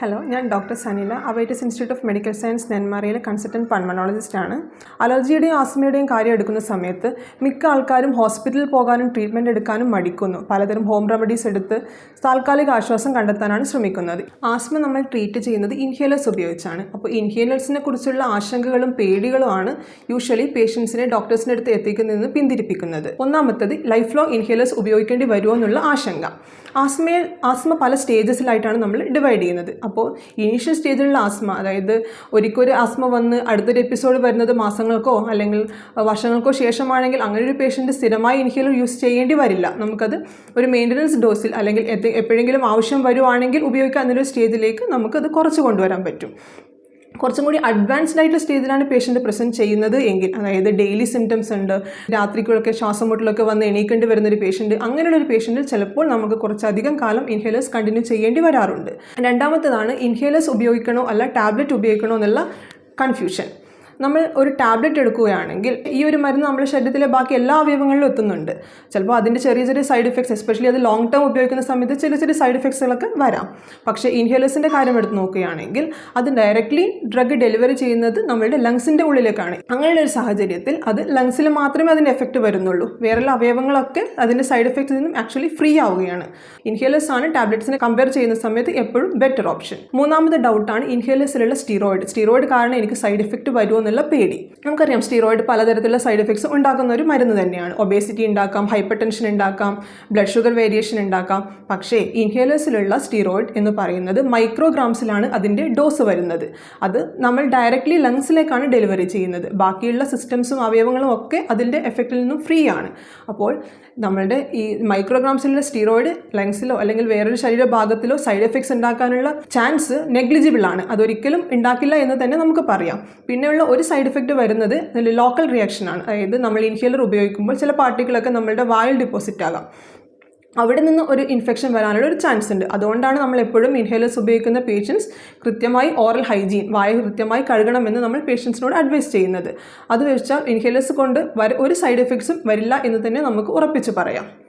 Hello ഞാൻ doctor Sanila Avitis institute of medical science നെന്മാറയിലെ consultant pulmonologist ആണ്. അലർജിയുടെയും ആസ്മയുടെയും കാര്യം എടുക്കുന്ന സമയത്ത് മിക്ക ആൾക്കാരും ഹോസ്പിറ്റലിൽ പോകാനും ട്രീറ്റ്മെന്റ് എടുക്കാനും മടിക്കുന്നു. പലതരം ഹോം റെമഡീസ് എടുത്ത് താൽക്കാലിക ആശ്വാസം കണ്ടെത്താനാണ് ശ്രമിക്കുന്നത്. ആസ്മ നമ്മൾ ട്രീറ്റ് ചെയ്യുന്നത് ഇൻഹേലേഴ്സ് ഉപയോഗിച്ചാണ്. അപ്പോൾ ഇൻഹേലേഴ്സിനെ കുറിച്ചുള്ള ആശങ്കകളും പേടികളുമാണ് യൂഷ്വലി പേഷ്യൻസിനെ ഡോക്ടേഴ്സിന്റെ അടുത്ത് എത്തിക്കുന്നതെന്ന് പിന്തിരിപ്പിക്കുന്നത്. ഒന്നാമത്തത് ലൈഫ് ലോങ് ഇൻഹേലേഴ്സ് ഉപയോഗിക്കേണ്ടി വരുമോ എന്നുള്ള ആശങ്ക. ആസ്മയിൽ ആസ്മ പല സ്റ്റേജസിലായിട്ടാണ് നമ്മൾ ഡിവൈഡ് ചെയ്യുന്നത്. അപ്പോൾ ഇനീഷ്യൽ സ്റ്റേജിലുള്ള ആസ്മ അതായത് ഒരിക്കലൊരു ആസ്മ വന്ന് അടുത്തൊരു എപ്പിസോഡ് വരുന്നത് മാസങ്ങൾക്കോ അല്ലെങ്കിൽ വർഷങ്ങൾക്കോ ശേഷമാണെങ്കിൽ അങ്ങനെ ഒരു പേഷ്യന്റ് സ്ഥിരമായി ഇൻഹേലർ യൂസ് ചെയ്യേണ്ടി വരില്ല. നമുക്കത് ഒരു മെയിന്റനൻസ് ഡോസിൽ അല്ലെങ്കിൽ എപ്പോഴെങ്കിലും ആവശ്യം വരുവാണെങ്കിൽ ഉപയോഗിക്കാൻ എന്നൊരു സ്റ്റേജിലേക്ക് നമുക്കത് കുറച്ച് കൊണ്ടുവരാൻ പറ്റും. കുറച്ചും കൂടി അഡ്വാൻസ്ഡ് ആയിട്ടുള്ള സ്റ്റേജിലാണ് പേഷ്യന്റ് പ്രസന്റ് ചെയ്യുന്നത് എങ്കിൽ അതായത് ഡെയിലി സിംറ്റംസ് ഉണ്ട് രാത്രിക്കുള്ളൊക്കെ ശ്വാസം മുട്ടലൊക്കെ വന്ന് എണീക്കേണ്ടി വരുന്ന ഒരു പേഷ്യന്റ് അങ്ങനെയുള്ള ഒരു പേഷ്യന്റിൽ ചിലപ്പോൾ നമുക്ക് കുറച്ചധികം കാലം ഇൻഹേലേഴ്സ് കണ്ടിന്യൂ ചെയ്യേണ്ടി വരാറുണ്ട്. രണ്ടാമത്തതാണ് ഇൻഹേലേഴ്സ് ഉപയോഗിക്കണോ അല്ല ടാബ്ലറ്റ് ഉപയോഗിക്കണോ എന്നുള്ള കൺഫ്യൂഷൻ നമ്മൾ ഒരു ടാബ്ലറ്റ് എടുക്കുകയാണെങ്കിൽ ഈ ഒരു മരുന്ന് നമ്മുടെ ശരീരത്തിലെ ബാക്കി എല്ലാ അവയവങ്ങളിലും എത്തുന്നുണ്ട്. ചിലപ്പോൾ അതിന്റെ ചെറിയ ചെറിയ സൈഡ് ഇഫക്ട്സ് എസ്പെഷ്യലി അത് ലോങ് ടേം ഉപയോഗിക്കുന്ന സമയത്ത് ചെറിയ ചെറിയ സൈഡ് ഇഫക്ട്സുകളൊക്കെ വരാം. പക്ഷേ ഇൻഹേലേഴ്സിന്റെ കാര്യം എടുത്ത് നോക്കുകയാണെങ്കിൽ അത് ഡയറക്റ്റ്ലി ഡ്രഗ് ഡെലിവറി ചെയ്യുന്നത് നമ്മളുടെ ലങ്സിന്റെ ഉള്ളിലേക്കാണ്. അങ്ങനെയുള്ള ഒരു സാഹചര്യത്തിൽ അത് ലങ്സിൽ മാത്രമേ അതിന്റെ എഫക്റ്റ് വരുന്നുള്ളൂ. വേറെയുള്ള അവയവങ്ങളൊക്കെ അതിന്റെ സൈഡ് ഇഫക്ട്സിൽ നിന്നും ആക്ച്വലി ഫ്രീ ആവുകയാണ്. ഇൻഹേലേഴ്സ് ആണ് ടാബ്ലറ്റ്സിനെ കമ്പയർ ചെയ്യുന്ന സമയത്ത് എപ്പോഴും ബെറ്റർ ഓപ്ഷൻ മൂന്നാമത്തെ ഡൗട്ടാണ് ഇൻഹേലേഴ്സിലുള്ള സ്റ്റീറോയിഡ് സ്റ്റീറോയിഡ് കാരണം എനിക്ക് സൈഡ് എഫക്റ്റ് വരുമോ എന്നുള്ള പേടി. നമുക്കറിയാം സ്റ്റീറോയിഡ് പലതരത്തിലുള്ള സൈഡ് എഫക്ട്സ് ഉണ്ടാക്കുന്ന ഒരു മരുന്ന് തന്നെയാണ്. ഒബേസിറ്റി ഉണ്ടാക്കാം ഹൈപ്പർ ടെൻഷൻ ഉണ്ടാക്കാം ബ്ലഡ് ഷുഗർ വേരിയേഷൻ ഉണ്ടാക്കാം. പക്ഷേ ഇൻഹേലേഴ്സിലുള്ള സ്റ്റീറോയിഡ് എന്ന് പറയുന്നത് മൈക്രോഗ്രാംസിലാണ് അതിന്റെ ഡോസ് വരുന്നത്. അത് നമ്മൾ ഡയറക്റ്റ്ലി ലങ്സിലേക്കാണ് ഡെലിവറി ചെയ്യുന്നത്. ബാക്കിയുള്ള സിസ്റ്റംസും അവയവങ്ങളും ഒക്കെ അതിന്റെ എഫക്റ്റിൽ നിന്നും ഫ്രീ ആണ്. അപ്പോൾ നമ്മളുടെ ഈ മൈക്രോഗ്രാംസിലുള്ള സ്റ്റീറോയിഡ് ലങ്സിലോ അല്ലെങ്കിൽ വേറൊരു ശരീരഭാഗത്തിലോ സൈഡ് എഫക്ട്സ് ഉണ്ടാക്കാനുള്ള ചാൻസ് നെഗ്ലിജിബിൾ ആണ്. അതൊരിക്കലും ഉണ്ടാക്കില്ല എന്ന് തന്നെ നമുക്ക് പറയാം. പിന്നെയുള്ള ഒരു സൈഡ് ഇഫക്റ്റ് വരുന്നത് ലോക്കൽ റിയാക്ഷൻ ആണ്. അതായത് നമ്മൾ ഇൻഹേലർ ഉപയോഗിക്കുമ്പോൾ ചില പാർട്ടിക്കിളൊക്കെ നമ്മളുടെ വായിൽ ഡിപ്പോസിറ്റ് ആകാം. അവിടെ നിന്ന് ഒരു ഇൻഫെക്ഷൻ വരാനുള്ള ഒരു ചാൻസ് ഉണ്ട്. അതുകൊണ്ടാണ് നമ്മൾ എപ്പോഴും ഇൻഹേലേഴ്സ് ഉപയോഗിക്കുന്ന പേഷ്യൻസ് കൃത്യമായി ഓറൽ ഹൈജീൻ വായ കൃത്യമായി കഴുകണമെന്ന് നമ്മൾ പേഷ്യൻസിനോട് അഡ്വൈസ് ചെയ്യുന്നത്. അത് വെച്ചാൽ ഇൻഹേലേഴ്സ് കൊണ്ട് ഒരു സൈഡ് എഫക്ട്സും വരില്ല എന്ന് തന്നെ നമുക്ക് ഉറപ്പിച്ച് പറയാം.